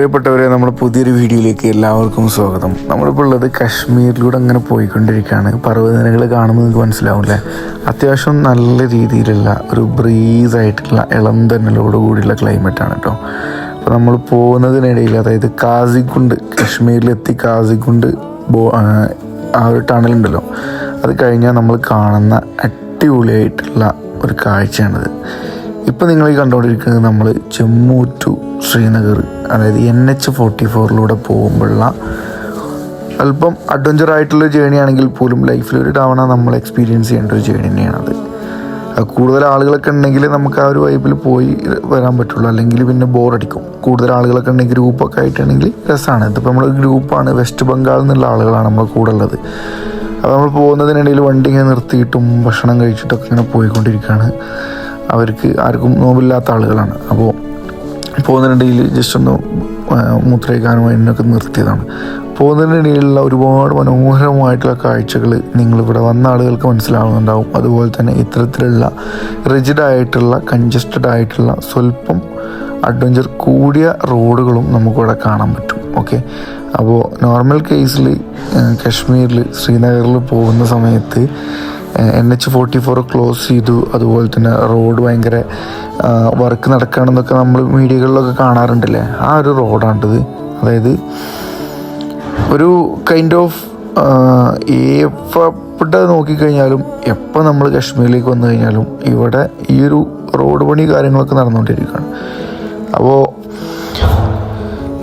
പ്രിയപ്പെട്ടവരെ നമ്മൾ പുതിയൊരു വീഡിയോയിലേക്ക് എല്ലാവർക്കും സ്വാഗതം. നമ്മളിപ്പോൾ ഉള്ളത് കാശ്മീരിലൂടെ അങ്ങനെ പോയിക്കൊണ്ടിരിക്കുകയാണ്. പർവതനിരകൾ കാണുമ്പോൾ നിങ്ങൾക്ക് മനസ്സിലാവില്ലേ അത്യാവശ്യം നല്ല രീതിയിലുള്ള ഒരു ബ്രീസ് ആയിട്ടുള്ള ഇളം തന്നലോട് കൂടിയുള്ള ആണ് കേട്ടോ അപ്പോൾ നമ്മൾ പോകുന്നതിനിടയിൽ അതായത് കാസിക്കുണ്ട് കാശ്മീരിലെത്തി കാസിക്കുണ്ട് ബോ ആ, ഒരു ടണലുണ്ടല്ലോ അത് കഴിഞ്ഞാൽ നമ്മൾ കാണുന്ന അടിപൊളിയായിട്ടുള്ള ഒരു കാഴ്ചയാണിത്. ഇപ്പം നിങ്ങൾ ഈ കണ്ടുകൊണ്ടിരിക്കുന്നത് നമ്മൾ ജമ്മു ടു ശ്രീനഗർ അതായത് എൻ എച്ച് ഫോർട്ടി ഫോറിലൂടെ പോകുമ്പോഴുള്ള അല്പം അഡ്വഞ്ചർ ആയിട്ടുള്ള ജേണി ആണെങ്കിൽ പോലും ലൈഫിൽ ഒരു തവണ നമ്മൾ എക്സ്പീരിയൻസ് ചെയ്യേണ്ട ഒരു ജേണി തന്നെയാണത്. കൂടുതൽ ആളുകളൊക്കെ ഉണ്ടെങ്കിൽ നമുക്ക് ആ ഒരു വൈബിൽ പോയി വരാൻ പറ്റുള്ളൂ. അല്ലെങ്കിൽ പിന്നെ ബോറടിക്കും കൂടുതൽ ആളുകളൊക്കെ ഉണ്ടെങ്കിൽ ഗ്രൂപ്പൊക്കെ ആയിട്ടാണെങ്കിൽ രസമാണ് ഇതിപ്പോൾ നമ്മൾ ഗ്രൂപ്പാണ് വെസ്റ്റ് ബംഗാളിൽ നിന്നുള്ള ആളുകളാണ് നമ്മൾ കൂടെ ഉള്ളത് അപ്പോൾ നമ്മൾ പോകുന്നതിനിടയിൽ വണ്ടി ഇങ്ങനെ നിർത്തിയിട്ടും ഭക്ഷണം കഴിച്ചിട്ടൊക്കെ ഇങ്ങനെ പോയിക്കൊണ്ടിരിക്കുകയാണ് അവർക്ക് ആർക്കും നോവില്ലാത്ത ആളുകളാണ്. അപ്പോൾ പോകുന്നതിനിടയിൽ ജസ്റ്റ് ഒന്ന് മൂത്രയിക്കാനും അതിനൊക്കെ നിർത്തിയതാണ്. പോകുന്നതിനിടയിലുള്ള ഒരുപാട് മനോഹരമായിട്ടുള്ള കാഴ്ചകൾ നിങ്ങളിവിടെ വന്ന ആളുകൾക്ക് മനസ്സിലാവുന്നുണ്ടാവും. അതുപോലെ തന്നെ ഇത്തരത്തിലുള്ള റിജിഡ് ആയിട്ടുള്ള കൺജസ്റ്റഡ് ആയിട്ടുള്ള സ്വല്പം അഡ്വഞ്ചർ കൂടിയ റോഡുകളും നമുക്കിവിടെ കാണാൻ പറ്റും. ഓക്കെ അപ്പോൾ നോർമൽ കേസിൽ കശ്മീരിൽ ശ്രീനഗറിൽ പോകുന്ന സമയത്ത് N H forty four close ചെയ്തു. അതുപോലെ തന്നെ റോഡ് ഭയങ്കര വർക്ക് നടക്കുകയാണെന്നൊക്കെ നമ്മൾ മീഡിയകളിലൊക്കെ കാണാറുണ്ടല്ലേ? ആ ഒരു റോഡാണിത് അതായത് ഒരു കൈൻഡ് ഓഫ് എവിടെ നോക്കിക്കഴിഞ്ഞാലും എപ്പോൾ നമ്മൾ കാശ്മീരിലേക്ക് വന്നു കഴിഞ്ഞാലും ഇവിടെ ഈ ഒരു റോഡ് പണി കാര്യങ്ങളൊക്കെ നടന്നുകൊണ്ടിരിക്കുകയാണ്. അപ്പോൾ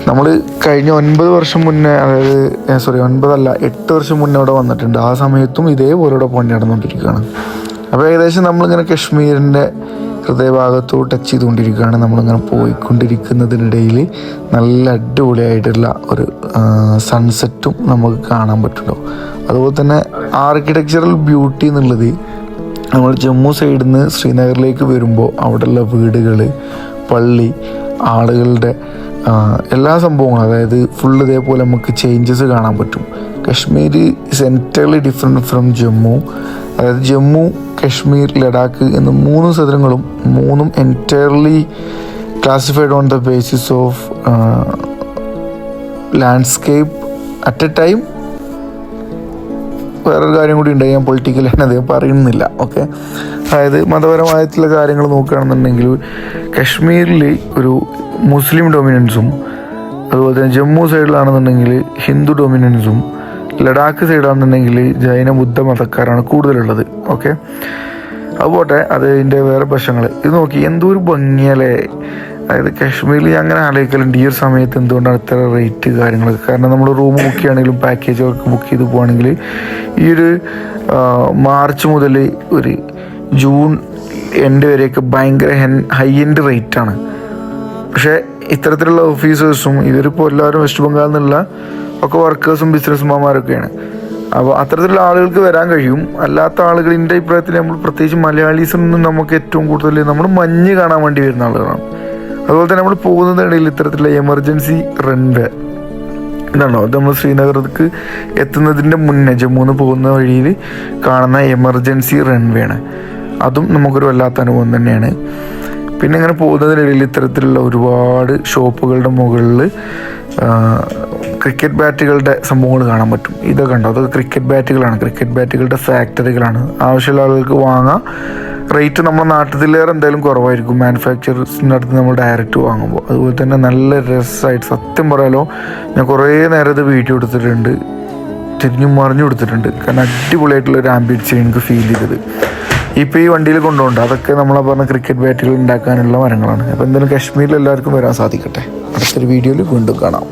നമ്മൾ കഴിഞ്ഞ ഒൻപത് വർഷം മുന്നേ അതായത് സോറി ഒൻപതല്ല എട്ട് വർഷം മുന്നേ ഇവിടെ വന്നിട്ടുണ്ട്. ആ സമയത്തും ഇതേപോലെ ഇവിടെ പണി നടന്നുകൊണ്ടിരിക്കുകയാണ്. അപ്പോൾ ഏകദേശം നമ്മളിങ്ങനെ കശ്മീരിന്റെ ഹൃദയഭാഗത്തോട് ടച്ച് ചെയ്തുകൊണ്ടിരിക്കുകയാണ്. നമ്മളിങ്ങനെ പോയിക്കൊണ്ടിരിക്കുന്നതിനിടയിൽ നല്ല അടിപൊളിയായിട്ടുള്ള ഒരു സൺസെറ്റും നമുക്ക് കാണാൻ പറ്റുള്ളൂ അതുപോലെ തന്നെ ആർക്കിടെക്ചറൽ ബ്യൂട്ടി എന്നുള്ളത് നമ്മൾ ജമ്മു സൈഡിൽ നിന്ന് ശ്രീനഗറിലേക്ക് വരുമ്പോൾ അവിടെയുള്ള വീടുകൾ പള്ളി ആളുകളുടെ എല്ലാ സംഭവങ്ങളും അതായത് ഫുൾ ഇതേപോലെ നമുക്ക് ചേഞ്ചസ് കാണാൻ പറ്റും. Kashmir is entirely different from Jammu. അതായത് ജമ്മു കശ്മീർ ലഡാക്ക് എന്ന മൂന്ന് സ്ഥലങ്ങളും മൂന്നും entirely classified on the basis of landscape at a time വേറൊരു കാര്യം കൂടി ഉണ്ട്. ഞാൻ പൊളിറ്റിക്കലാണ് അദ്ദേഹം പറയുന്നില്ല. ഓക്കെ അതായത് മതപരമായിട്ടുള്ള കാര്യങ്ങൾ നോക്കുകയാണെന്നുണ്ടെങ്കിൽ കശ്മീരിൽ ഒരു മുസ്ലിം ഡൊമിനൻസും അതുപോലെ തന്നെ ജമ്മു സൈഡിലാണെന്നുണ്ടെങ്കിൽ ഹിന്ദു ഡൊമിനൻസും ലഡാക്ക് സൈഡാണെന്നുണ്ടെങ്കിൽ ജൈന ബുദ്ധ മതക്കാരാണ് കൂടുതലുള്ളത്. ഓക്കെ അതുപോട്ടെ അതിന്റെ വേറെ വശങ്ങൾ ഇത് നോക്കി എന്തോ ഒരു ഭംഗിയല്ലേ? അതായത് കാശ്മീരിൽ അങ്ങനെ ആലോചിക്കലുണ്ട്. ഈ ഒരു സമയത്ത് എന്തുകൊണ്ടാണ് ഇത്ര റേറ്റ് കാര്യങ്ങളൊക്കെ? കാരണം നമ്മൾ റൂം ബുക്ക് ചെയ്യുകയാണെങ്കിലും പാക്കേജ് ബുക്ക് ചെയ്ത് പോവുകയാണെങ്കിൽ ഈ ഒരു മാർച്ച് മുതൽ ഒരു ജൂൺ എൻഡ് വരെയൊക്കെ ഭയങ്കര ഹൈ എൻഡ് റേറ്റാണ് പക്ഷേ ഇത്തരത്തിലുള്ള ഓഫീസേഴ്സും ഇവരിപ്പോൾ എല്ലാവരും വെസ്റ്റ് ബംഗാളിൽ നിന്നുള്ള ഒക്കെ വർക്കേഴ്സും ബിസിനസ്മാന്മാരൊക്കെയാണ് അപ്പോൾ അത്തരത്തിലുള്ള ആളുകൾക്ക് വരാൻ കഴിയും. അല്ലാത്ത ആളുകൾ എന്റെ അഭിപ്രായത്തിൽ നമ്മൾ പ്രത്യേകിച്ച് മലയാളീസിൽ നിന്നും നമുക്ക് ഏറ്റവും കൂടുതൽ നമ്മൾ മഞ്ഞ് കാണാൻ വേണ്ടി വരുന്ന ആളുകളാണ്. അതുപോലെ തന്നെ നമ്മൾ പോകുന്നതിനിടയിൽ ഇത്തരത്തിലുള്ള എമർജൻസി റൺവേ ഇതാണോ? അത് നമ്മൾ ശ്രീനഗർക്ക് എത്തുന്നതിന്റെ മുന്നേ ജമ്മുന്ന് പോകുന്ന വഴിയിൽ കാണുന്ന എമർജൻസി റൺവേ ആണ്. അതും നമുക്കൊരു വല്ലാത്ത അനുഭവം തന്നെയാണ്. പിന്നെ ഇങ്ങനെ പോകുന്നതിനിടയിൽ ഇത്തരത്തിലുള്ള ഒരുപാട് ഷോപ്പുകളുടെ മുകളിൽ ക്രിക്കറ്റ് ബാറ്റുകളുടെ സംഭവങ്ങൾ കാണാൻ പറ്റും. ഇതൊക്കെ ഉണ്ടോ അതൊക്കെ ക്രിക്കറ്റ് ബാറ്റുകളാണ് ക്രിക്കറ്റ് ബാറ്റുകളുടെ ഫാക്ടറികളാണ് ആവശ്യമുള്ള ആളുകൾക്ക് വാങ്ങാം. റേറ്റ് നമ്മുടെ നാട്ടിലേറെ എന്തായാലും കുറവായിരിക്കും. മാനുഫാക്ചറേഴ്സിന്റെ അടുത്ത് നമ്മൾ ഡയറക്റ്റ് വാങ്ങുമ്പോൾ അതുപോലെ തന്നെ നല്ല രസമായിട്ട് സത്യം പറയാലോ ഞാൻ കുറേ നേരം ഇത് വീഡിയോ എടുത്തിട്ടുണ്ട്. തിരിഞ്ഞു മറിഞ്ഞു കൊടുത്തിട്ടുണ്ട് കാരണം അടിപൊളിയായിട്ടുള്ള ഒരു ആംബിയൻസ് എനിക്ക് ഫീൽ ചെയ്തത്. ഇപ്പോൾ ഈ വണ്ടിയിൽ കൊണ്ടുപോകണ്ട. അതൊക്കെ നമ്മളെ പറഞ്ഞ ക്രിക്കറ്റ് ബാറ്റുകൾ ഉണ്ടാക്കാനുള്ള മരങ്ങളാണ്. അപ്പോൾ എന്തായാലും കാശ്മീരിൽ എല്ലാവർക്കും വരാൻ സാധിക്കട്ടെ. അടുത്തൊരു വീഡിയോയിൽ വീണ്ടും കാണാം.